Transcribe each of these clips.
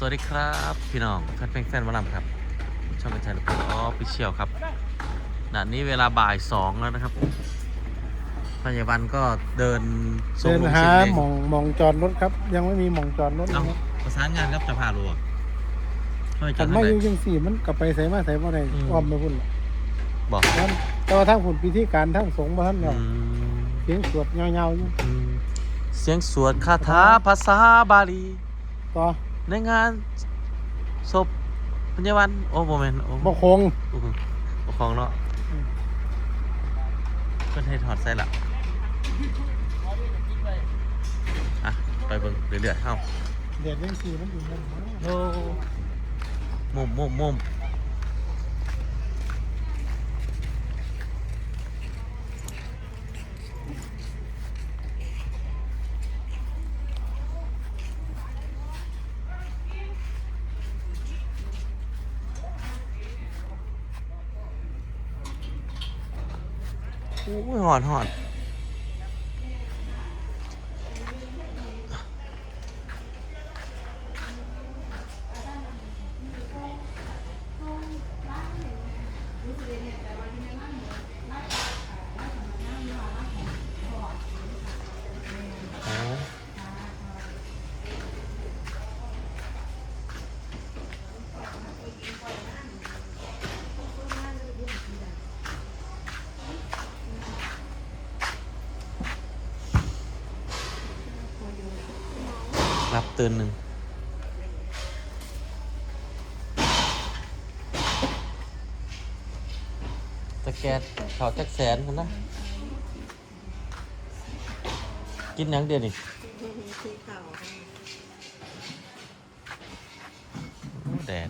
สวัสดีครับ พี่น้องแฟนเพลงแฟนวอลลัมครับ ช่องกันชัยลูกอ๋อพิเชียวครับณนี้เวลาบ่ายสองแล้วนะครับพยาบาลก็เดินส่งเดินลงหาสินเองหมองหมองจอดรถครับ ยังไม่มีหมองจอดรถเอานะครับประสานงานครับจะพาลัวช่วยจัขัดนให้ไม่เลอยยู่ยังสี่มันกลับไปใส่มาใส่บ่ได้อืม อ้อมไปพุ่นล่ะบอกนั่นแต่ว่าทางผุนพิธีการทางสงฆ์บ่ทันอืแล้วมเสียงสวดยาวๆอยู่อืมเสียงสวดคาถาภาษาบาลีต่อ ในงานศพพยาบาลโอ้โมเมนโอ้บ่คงโอ้โหปกครองเนาะอืมเพื่อนให้ถอดไส้ละอะ ไปเบิ่งเรื่อยๆเฮ้าเด็ดยังสี่มันอยู่นั่นโอ้มุมมุมมุม โอ้ยหอนหอน รับตื่นหนึ่งตะแกนเขาจักแสนคนนะ กินหยังเดียวนี่ที่เข่าโอ้แดด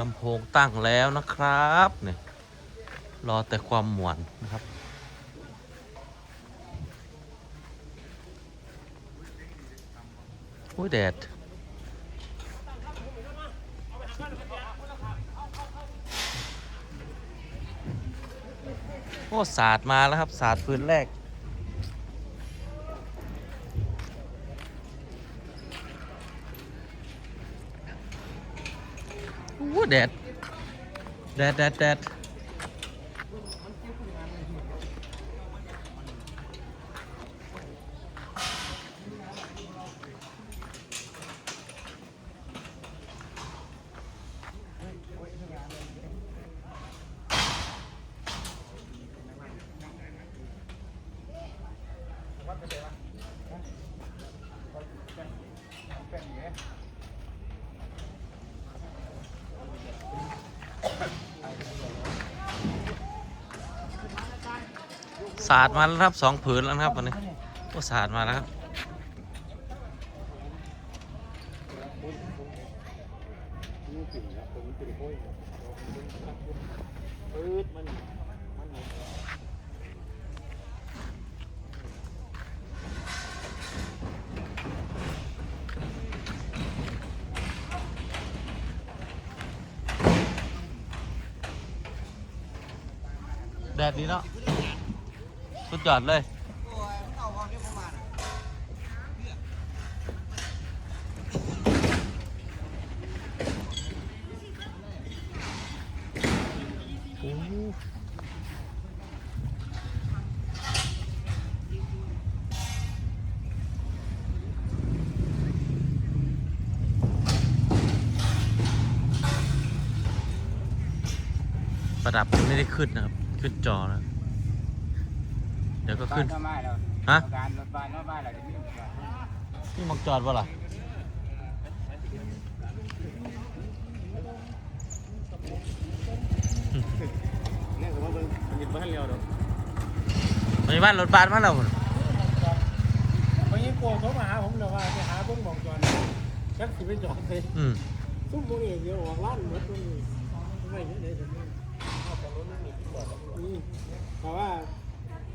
ลำโพงตั้งแล้วนะครับเนี่ยรอแต่ความหมวนนะครับ โอ้ยแดดโอ้ศาสตร์มาแล้วครับศาสตร์พื้นแรก อ้แดด แดดแดดแดดศา สตร์มาแล้วครับสองผืนแล้วครับวันนี้โอ้ศาสตร์มาแล้วครับแดดดีเนาะ ยอดเลยประดับไม่ได้ขึ้นนะครับ ขึ้นจอแล้ว เดี๋ยวก็ขึ้น บ้านก็ไม่แล้วฮะ การรถบ้านรถบ้านอะไรที่นี่นี่มักจอดวะล่ะเนี่ยผมว่าเบิ่งบ้านเร็วดอกมีบ้านรถบัสมาแล้วพุ่นเพราะงี้โกงเขามาหาผมเลยว่าไปหาเบิ้งบอกจอนจักสิไปจอดเลยอืมซุ่มพวกนี้เดี๋ยวออกร้านหมดตรงนี้ไม่เห็นเลยผมนี่เพราะว่า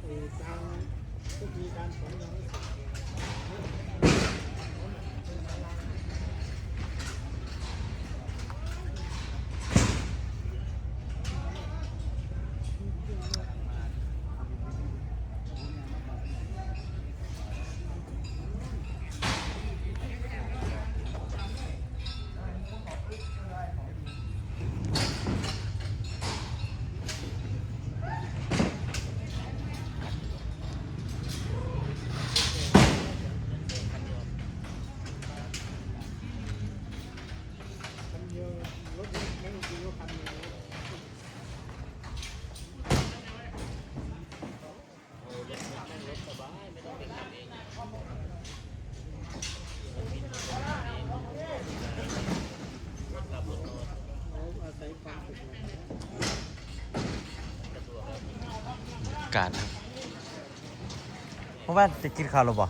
ไอ้ทางก็มีการสอนยังไม่เสร็จ คันเดียวรถไม่ต้องกินรถคันเดียว เอาอาศัยความสะดวก การครับเพราะว่าจะกินข้าวหรือเปล่า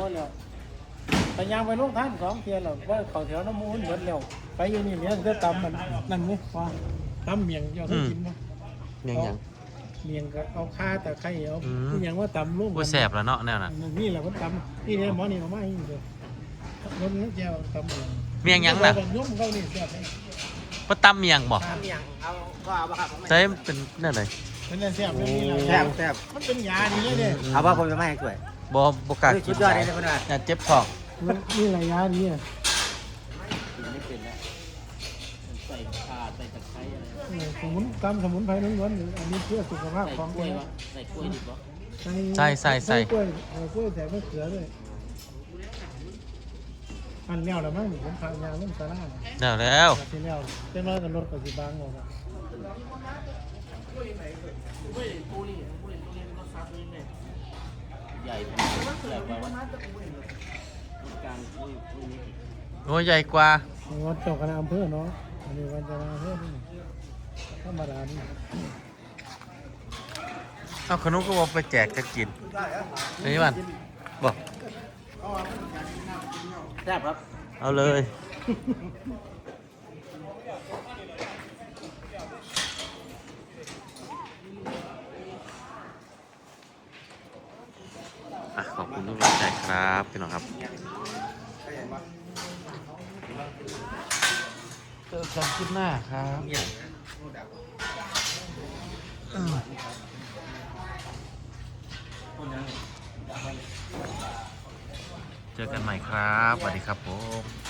ว่าแล้วแต่ยางไปลูกท่านสองเทียนหรอกว่าเขาแถวน้ำมูลเหมือนแล้วไปอยู่นี่เนี่ยจะตำมันนั่นนี่ว่าตำเมียงเจ้าเคยกินไหมยังยังเมียงก็เอาข้าแต่ไข่เอาอืมที่ยังว่าตำลูกกูแสบแล้วเนาะแนวน่ะนี่แหละมันตำนี่เนี่ยหมอนี่เอามาให้เดียวรถนี้เจ้าตำเมียงเมียงยังน่ะแบบย่อมเข้านี่แซ่บเลยปะตำเมียงบ่ตำเมียงเอาก็เอาบ้าครับใช่มันเป็นนั่นเลย เป็นแซ่บเลยนี่แหละแซ่บแซ่บมันเป็นยาดีเลยเนี่ยเอาว่าผมจะไม่ให้ช่วยบ่บ่กล้าเฮ้ยกิสุนดยอดเลยนะคนน่ะอย่าเจ็บท้องนี่แหละยาดีอะไม่เป็นแล้วใส่ขาใส่ตะไคร้อะไรเออสมุนตำสมุนไพรล้วนๆอันนี้เพื่อสุขภาพของคนใส่กล้วยดิบปะใส่ใส่ใส่กล้วยเออกล้วยแต่ไม่เขือด้วยอันแล้วแล้วมั้งนี่ผมพายางเล่นสาราเดี๋ยวแล้วที่แล้วเจ้าน้อยกับรถกับสีบางออ กอะใหญ่ใหญ่กว่าวัดกลางกล้วยกล้วยนี้โอ้ยใหญ่กว่าวัดเจ้าคณะอำเภอเนาะอันนี้วันเจ้าคณะอำเภอนี่ธรรมดานี่เอาขนมก็บอกไปแจกจะกินนี่มันบอกแซ่บครับ เอาเลยอะขอบคุณทุกกำลังใจครับพี่น้องครับเจ อกันคลิปหน้าครับเจอกันใหม่ครับสวัสดีครับผม